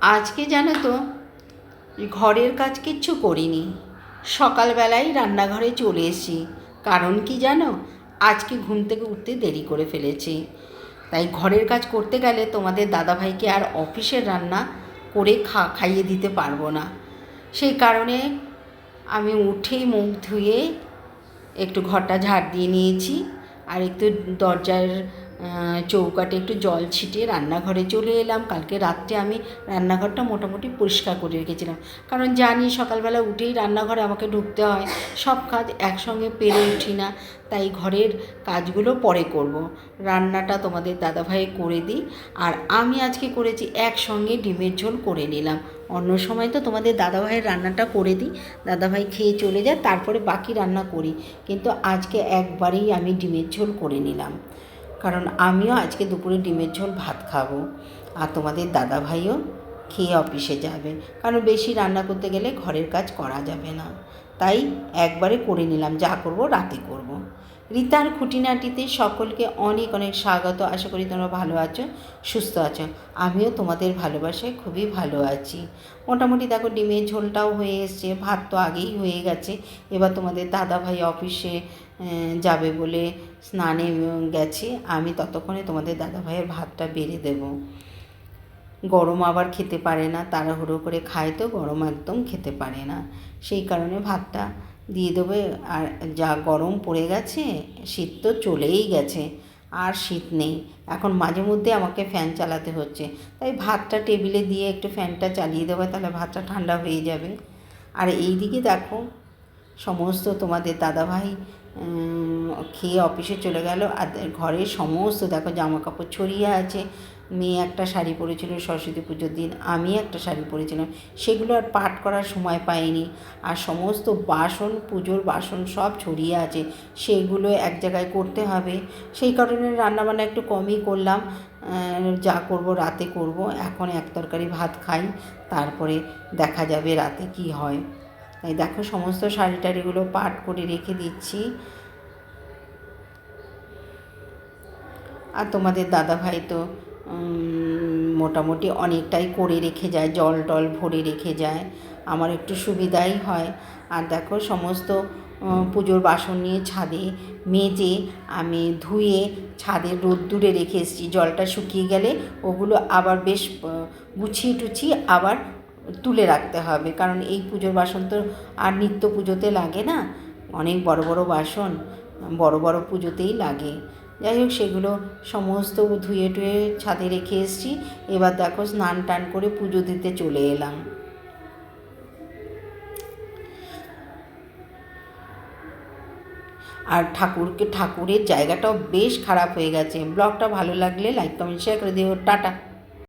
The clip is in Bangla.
আজকে জানো তো, ঘরের কাজ কিচ্ছু করিনি। সকালবেলায় রান্নাঘরে চলে এসেছি। কারণ কি জানো, আজকে ঘুম থেকে উঠতে দেরি করে ফেলেছি। তাই ঘরের কাজ করতে গেলে তোমাদের দাদাভাইকে আর অফিসের রান্না করে খা, খাইয়ে দিতে পারব না। সেই কারণে আমি উঠেই মুখ ধুয়ে একটু ঘরটা ঝাড় দিয়ে নিয়েছি। আর একটু দরজার চৌকাটে একটু জল ছিটিয়ে রান্নাঘরে চলে এলাম। কালকে রাত্রে আমি রান্নাঘরটা মোটামুটি পরিষ্কার করে রেখেছিলাম। কারণ জানি সকালবেলা উঠেই রান্নাঘরে আমাকে ঢুকতে হয়। সব কাজ একসঙ্গে পেরে উঠি না। তাই ঘরের কাজগুলো পরে করব। রান্নাটা তোমাদের দাদাভাই করে দিই। আর আমি আজকে করেছি একসঙ্গে ডিমের ঝোল করে নিলাম। অন্য সময় তো তোমাদের দাদাভাইয়ের রান্নাটা করে দিই। দাদাভাই খেয়ে চলে যায়, তারপরে বাকি রান্না করি। কিন্তু আজকে একবারেই আমি ডিমের ঝোল করে নিলাম। কারণ আমিও আজকে দুপুরে ডিমের ঝোল ভাত খাব। আর তোমাদের দাদা ভাইও খেয়ে অফিসে যাবে। কারণ বেশি রান্না করতে গেলে ঘরের কাজ করা যাবে না। তাই একবারে করে নিলাম, যা করব রাতে করব। রিতার খুঁটিনাটিতে সকলকে অনেক অনেক স্বাগত। আশা করি তোমরা ভালো আছো, সুস্থ আছো। আমিও তোমাদের ভালোবাসায় খুবই ভালো আছি। মোটামুটি দেখো ডিমের ঝোলটাও হয়ে এসছে, ভাত তো আগেই হয়ে গেছে। এবার তোমাদের দাদাভাই অফিসে যাবে বলে স্নানে গেছে। আমি ততক্ষণে তোমাদের দাদাভাইয়ের ভাতটা বেড়ে দেবো। গরম আবার খেতে পারে না, তাড়াহুড়ো করে খায় তো গরম একদম খেতে পারে না। সেই কারণে ভাতটা দিয়ে দেবে। আর যা গরম পড়ে গেছে, শীত তো চলেই গেছে, আর শীত নেই। এখন মাঝে মধ্যে আমাকে ফ্যান চালাতে হচ্ছে। তাই ভাতটা টেবিলে দিয়ে একটু ফ্যানটা চালিয়ে দেবে, তাহলে ভাতটা ঠান্ডা হয়ে যাবে। আর এই দিকে দেখো, সমস্ত তোমাদের দাদাভাই খেয়ে অফিসে চলে গেল। আর ঘরের সমস্ত দেখো জামা কাপড় ছড়িয়ে আছে। মেয়ে একটা শাড়ি পরেছিল সরস্বতী পুজোর দিন, আমি একটা শাড়ি পরেছিলাম। সেগুলো আর পাঠ করার সময় পাইনি। আর সমস্ত বাসন, পুজোর বাসন সব ছড়িয়ে আছে। সেগুলো এক জায়গায় করতে হবে। সেই কারণে রান্নাবান্না একটু কমই করলাম। যা করব রাতে করব। এখন এক তরকারি ভাত খাই। তারপরে দেখা যাবে রাতে কি হয়। তাই দেখো, সমস্ত শাড়ি টাড়িগুলো পাট করে রেখে দিচ্ছি। আর তোমাদের দাদাভাই তো মোটামুটি অনেকটাই করে রেখে যায়, জল টল ভরে রেখে যায়। আমার একটু সুবিধাই হয়। আর দেখো, সমস্ত পুজোর বাসন নিয়ে ছাদে মেজে আমি ধুয়ে ছাদে রোদ্দুরে রেখে এসেছি। জলটা শুকিয়ে গেলে ওগুলো আবার বেশ গুছিয়ে টুছিয়ে আবার তুলে রাখতে হবে। কারণ এই পুজোর বাসন তো আর নিত্য পুজোতে লাগে না। অনেক বড় বড় বাসন বড় বড় পুজোতেই লাগে। যাই হোক, সেগুলো সমস্ত ধুয়ে টুয়ে ছাদে রেখে এসেছি। এবার দেখো স্নান টান করে পুজো দিতে চলে এলাম। আর ঠাকুরকে, ঠাকুরের জায়গাটাও বেশ খারাপ হয়ে গেছে। ব্লগটা ভালো লাগলে লাইক, কমেন্ট শেয়ার করে দিও। টাটা।